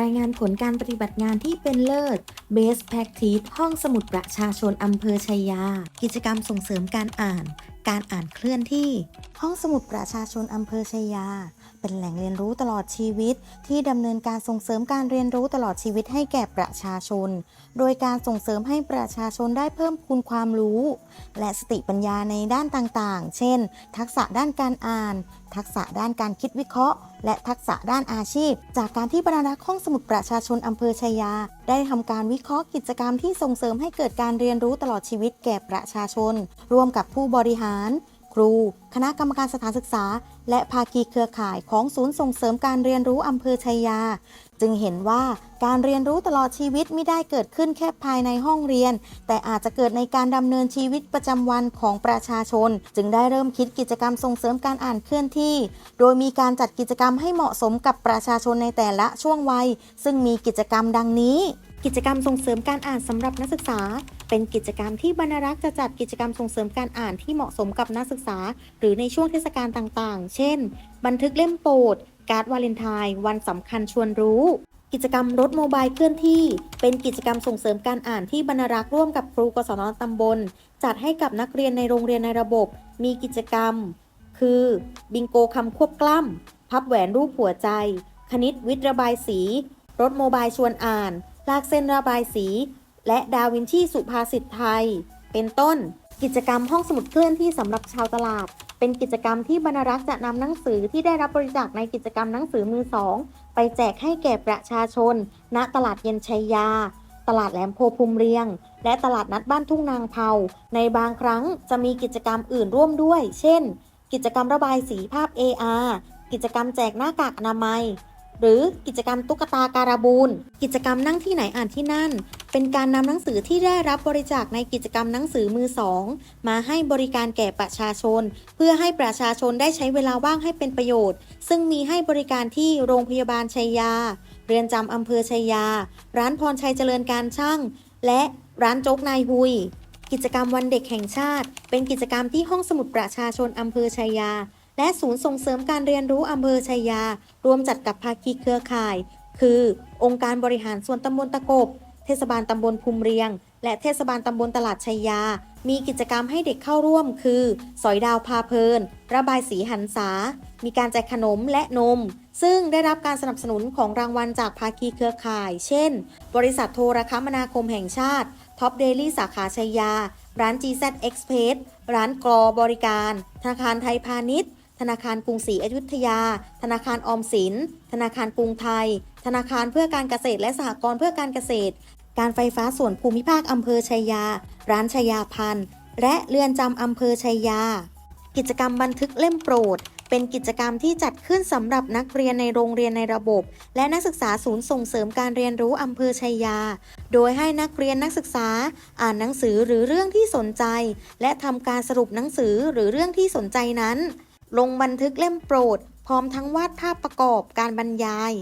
รายงานผลการปฏิบัติงานที่เป็นเลิศ Best Practice ห้องสมุดประชาชนอำเภอชัยยา กิจกรรมส่งเสริมการอ่าน การอ่านเคลื่อนที่ ห้องสมุดประชาชนอำเภอชัยยา เป็นแหล่งเรียนรู้ตลอดชีวิต ที่ดำเนินการส่งเสริมการเรียนรู้ตลอดชีวิตให้แก่ประชาชน โดยการส่งเสริมให้ประชาชนได้เพิ่มพูนความรู้ และสติปัญญาในด้านต่างๆ เช่น ทักษะด้านการอ่าน ทักษะด้านการคิดวิเคราะห์ และทักษะด้านอาชีพ จากการที่บรรณาห้องสมุดประชาชนอำเภอชัยยา ได้ทำการวิเคราะห์กิจกรรมที่ส่งเสริมให้เกิดการเรียนรู้ตลอดชีวิตแก่ประชาชน ร่วมกับผู้บริหารครู คณะกรรมการสถานศึกษา และภาคีเครือข่ายของศูนย์ส่งเสริมการเรียนรู้อำเภอชัยยา จึงเห็นว่าการเรียนรู้ตลอดชีวิตไม่ได้เกิดขึ้นแค่ภายในห้องเรียน แต่อาจจะเกิดในการดำเนินชีวิตประจำวันของประชาชน จึงได้เริ่มคิดกิจกรรมส่งเสริมการอ่านเคลื่อนที่ โดยมีการจัดกิจกรรมให้เหมาะสมกับประชาชนในแต่ละช่วงวัย ซึ่งมีกิจกรรมดังนี้ กิจกรรมส่งเสริมการอ่านสำหรับนักศึกษา เป็นกิจกรรมที่บรรณารักษ์จะจัดกิจกรรมส่งเสริมการอ่านที่เหมาะสมกับนักศึกษา หรือในช่วงเทศกาลต่างๆ เช่น บันทึกเล่มโปรด การ์ดวาเลนไทน์วันสำคัญชวนรู้กิจกรรมรถโมบายเคลื่อนที่ เป็นกิจกรรมส่งเสริมการอ่านที่บรรณารักษ์ร่วมกับครูกศนตำบล จัดให้กับนักเรียนในโรงเรียนในระบบ มีกิจกรรม คือ บิงโกคำควบกล้ำ พับแหวนรูปหัวใจ คณิตวิทย์ระบายสี รถโมบายชวนอ่าน ลากเส้นระบายสี และดาวินชีสุภาษิตไทย เป็นต้น กิจกรรมห้องสมุดเคลื่อนที่สำหรับชาวตลาด เป็นกิจกรรมที่บรรณารักษ์จะนำหนังสือที่ได้รับบริจาคในกิจกรรมหนังสือมือสอง ไปแจกให้แก่ประชาชน ณตลาดเย็นชัยยา ตลาดแหลมโพภูมิเรียง และตลาดนัดบ้านทุ่งนางเผาในบางครั้งจะมีกิจกรรมอื่นร่วมด้วย เช่น กิจกรรมระบายสีภาพ AR กิจกรรมแจกหน้ากากอนามัย หรือกิจกรรมตุ๊กตาการาบูนกิจกรรมนั่งที่ไหนอ่านที่นั่น เป็นการนำหนังสือที่ได้รับบริจาคในกิจกรรมหนังสือมือสองมาให้บริการแก่ประชาชน เพื่อให้ประชาชนได้ใช้เวลาว่างให้เป็นประโยชน์ ซึ่งมีให้บริการที่โรงพยาบาลชัยยา เรือนจำอำเภอชัยยา ร้านพรชัยเจริญการช่าง และร้านโจ๊กนายหุยกิจกรรมวันเด็กแห่งชาติ เป็นกิจกรรมที่ห้องสมุดประชาชนอำเภอชัยยา และศูนย์ส่งเสริมการเรียนรู้อำเภอชัยยา รวมจัดกับภาคีเครือข่าย คือ องค์การบริหารส่วนตำบลตะกบ เทศบาลตำบลภูมิเรียง และเทศบาลตำบลตลาดชัยยา มีกิจกรรมให้เด็กเข้าร่วม คือ สอยดาวพาเพลิน ระบายสีหันษา มีการแจกขนมและนม ซึ่งได้รับการสนับสนุนของรางวัลจากภาคีเครือข่าย เช่น บริษัทโทรคมนาคมแห่งชาติ ท็อปเดลี่สาขาชัยยา ร้าน GZ Express ร้านกรอบริการ ธนาคารไทยพาณิชย์ ธนาคารกรุงศรีอยุธยา ธนาคารออมสิน ธนาคารกรุงไทย ธนาคารเพื่อการเกษตรและสหกรณ์เพื่อการเกษตร การไฟฟ้าส่วนภูมิภาคอำเภอชัยยา ร้านชัยยาพันธ์และเรือนจำอำเภอชัยยา กิจกรรมบันทึกเล่มโปรด เป็นกิจกรรมที่จัดขึ้นสำหรับนักเรียนในโรงเรียนในระบบ และนักศึกษาศูนย์ส่งเสริมการเรียนรู้อำเภอชัยยา โดยให้นักเรียนนักศึกษา อ่านหนังสือหรือเรื่องที่สนใจ และทำการสรุปหนังสือหรือเรื่องที่สนใจนั้น ลงบันทึกเล่มโปรด พร้อมทั้งวาดภาพประกอบการบรรยาย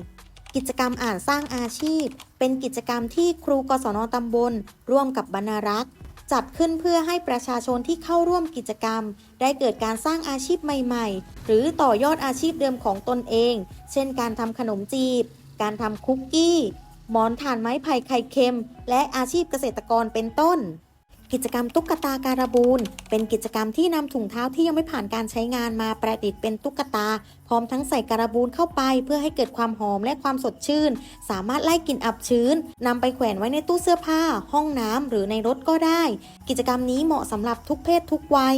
กิจกรรมอ่านสร้างอาชีพ เป็นกิจกรรมที่ครูกศนตำบล ร่วมกับบรรณารักษ์จัดขึ้นเพื่อให้ประชาชนที่เข้าร่วมกิจกรรม ได้เกิดการสร้างอาชีพใหม่ๆ หรือต่อยอดอาชีพเดิมของตนเอง เช่น การทำขนมจีบ การทำคุกกี้ หมอนถ่านไม้ไผ่ไข่เค็ม และอาชีพเกษตรกรเป็นต้น กิจกรรมตุ๊กตาการบูนเป็นกิจกรรมที่นำถุงเท้าที่ยังไม่ผ่านการใช้งานมาประดิษฐ์เป็นตุ๊กตา พร้อมทั้งใส่การบูนเข้าไป เพื่อให้เกิดความหอมและความสดชื่น สามารถไล่กลิ่นอับชื้นนำไปแขวนไว้ในตู้เสื้อผ้า ห้องน้ำหรือในรถก็ได้ กิจกรรมนี้เหมาะสำหรับทุกเพศทุกวัย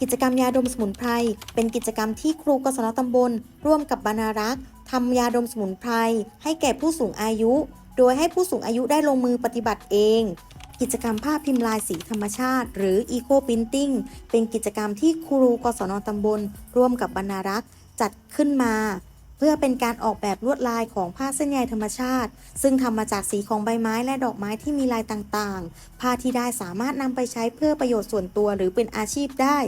กิจกรรมยาดมสมุนไพร เป็นกิจกรรมที่ครูกศนตำบล ร่วมกับบรรณารักษ์ทำยาดมสมุนไพร ให้แก่ผู้สูงอายุ โดยให้ผู้สูงอายุได้ลงมือปฏิบัติเอง กิจกรรมภาพพิมพ์ลายสีธรรมชาติ หรือ Eco Printing เป็นกิจกรรมที่ครูกศนตำบล ร่วมกับบรรณารักษ์จัดขึ้นมา เพื่อเป็นการออกแบบลวดลายของผ้าเส้นใยธรรมชาติ ซึ่งทำมาจากสีของใบไม้และดอกไม้ที่มีลายต่างๆ ผ้าที่ได้สามารถนำไปใช้เพื่อประโยชน์ส่วนตัวหรือเป็นอาชีพได้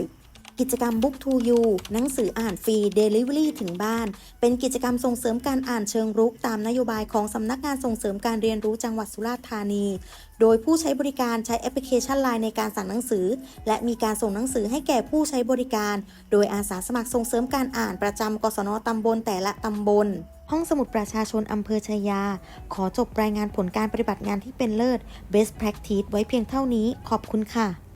กิจกรรม Book to You หนังสืออ่านฟรี Delivery ถึงบ้าน เป็นกิจกรรมส่งเสริมการอ่านเชิงรุกตามนโยบายของสำนักงานส่งเสริมการเรียนรู้จังหวัดสุราษฎร์ธานี โดยผู้ใช้บริการใช้แอปพลิเคชัน Line ในการสั่งหนังสือ และมีการส่งหนังสือให้แก่ผู้ใช้บริการ โดยอาสาสมัครส่งเสริมการอ่านประจำกศนตำบลแต่ละตำบลห้องสมุดประชาชนอำเภอชายา ขอจบรายงานผลการปฏิบัติงานที่เป็นเลิศ Best Practice ไว้เพียงเท่านี้ ขอบคุณค่ะ